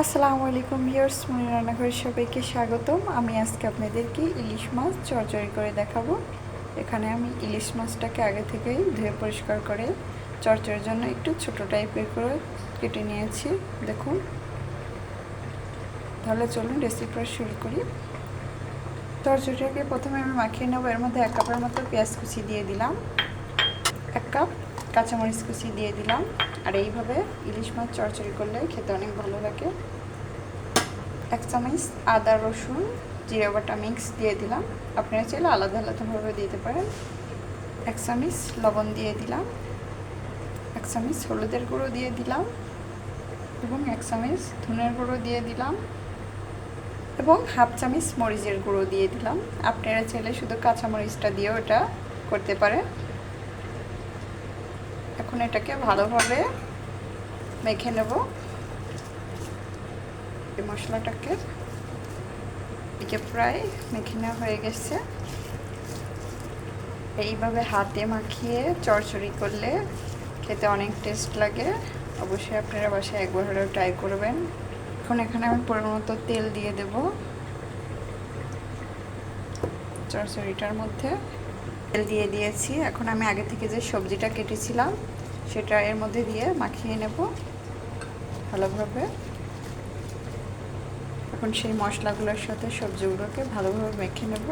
আসসালামু আলাইকুম ভিউয়ার্স, মনি রান্নাঘরের সবাইকে স্বাগতম। আমি আজকে আপনাদেরকে ইলিশ মাছ চরচড়ি করে দেখাবো। এখানে আমি ইলিশ মাছটাকে আগে থেকেই ধুয়ে পরিষ্কার করে চরচড়ির জন্য একটু ছোট টাইপের করে কেটে নিয়েছি। দেখুন। তাহলে চলুন রেসিপিটা শুরু করি। চরচড়িটাকে প্রথমে আমি মাখিয়ে নেব। এর মধ্যে এক কাপের মতো পেঁয়াজ কুচি দিয়ে দিলাম। এক কাপ কাঁচামরিচ কুচি দিয়ে দিলাম। আর এইভাবে ইলিশ মাছ চড়চড়ি করলে খেতে অনেক ভালো লাগে। এক চামচ আদা, রসুন, জিরা বাটা মিক্স দিয়ে দিলাম। আপনারা চাইলে আলাদা আলাদাভাবে দিতে পারেন। এক চামচ লবণ দিয়ে দিলাম। এক চামচ হলুদের গুঁড়ো দিয়ে দিলাম এবং এক চামচ ধনের গুঁড়ো দিয়ে দিলাম এবং হাফ চামচ মরিচের গুঁড়ো দিয়ে দিলাম। আপনারা চাইলে শুধু কাঁচা মরিচটা দিয়েও এটা করতে পারেন। এখন এটাকে ভালোভাবে মেখে নেব। এই মশলাটাকে একে প্রায় মেখে নেওয়া হয়ে গেছে। এইভাবে হাতে মাখিয়ে চড়চড়ি করলে খেতে অনেক টেস্ট লাগে। অবশ্যই আপনারা বাসায় একবার হলেও ট্রাই করবেন। এখন এখানে আমি পরিমাণ তেল দিয়ে দেব। চড়চড়িটার মধ্যে। তেল দিয়ে দিয়েছি। এখন আমি আগে থেকে যে সবজিটা কেটেছিলাম, সেটা এর মধ্যে দিয়ে মাখিয়ে নেব ভালোভাবে। এখন সেই মশলাগুলোর সাথে সবজিগুলোকে ভালোভাবে মেখে নেব।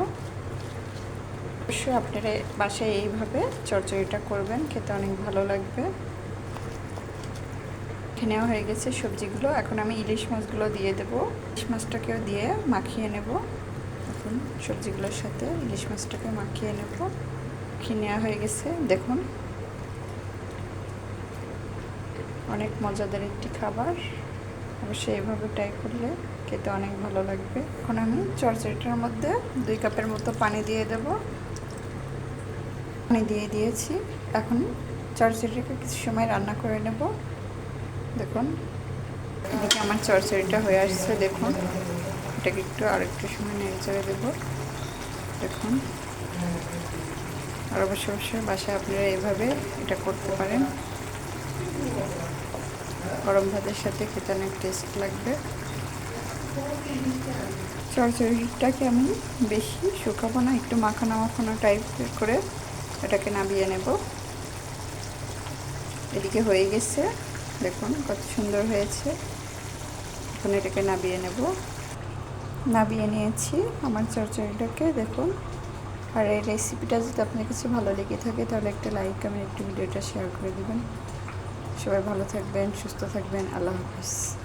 অবশ্যই আপনারা বাসায় এইভাবে চরচড়িটা করবেন, খেতে অনেক ভালো লাগবে। নেওয়া হয়ে গেছে সবজিগুলো। এখন আমি ইলিশ মাছগুলো দিয়ে দেব। ইলিশ মাছটাকেও দিয়ে মাখিয়ে নেব। এখন সবজিগুলোর সাথে ইলিশ মাছটাকে মাখিয়ে নেব। মাখিয়ে নেওয়া হয়ে গেছে, দেখুন। অনেক মজাদার একটি খাবার। অবশ্যই এভাবে ট্রাই করলে খেতে অনেক ভালো লাগবে। এখন আমি চরচড়িটার মধ্যে দুই কাপের মতো পানি দিয়ে দেব। পানি দিয়ে দিয়েছি। এখন চরচড়িটাকে কিছু সময় রান্না করে নেব। দেখুন, এদিকে আমার চরচড়িটা হয়ে আসছে, দেখুন। এটাকে একটু আর একটু সময় নেড়ে দেবো। দেখুন। আর অবশ্যই অবশ্যই বাসায় আপনারা এভাবে এটা করতে পারেন। গরম ভাতের সাথে খেতে অনেক টেস্ট লাগবে। চরচড়িটাকে আমি বেশি শুকাবো না, একটু মাখানো মাখানো টাইপ করে এটাকে নামিয়ে নেব। এদিকে হয়ে গেছে। দেখুন কত সুন্দর হয়েছে। এখন এটাকে নামিয়ে নেব। নাবিয়ে নিয়েছি আমার চরচড়িটাকে দেখুন। আর এই রেসিপিটা যদি আপনার কাছে ভালো লেগে থাকে, তাহলে একটা লাইক কমেন্ট একটু ভিডিওটা শেয়ার করে দেবেন। সবাই ভালো থাকবেন, সুস্থ থাকবেন, আল্লাহ হাফিজ।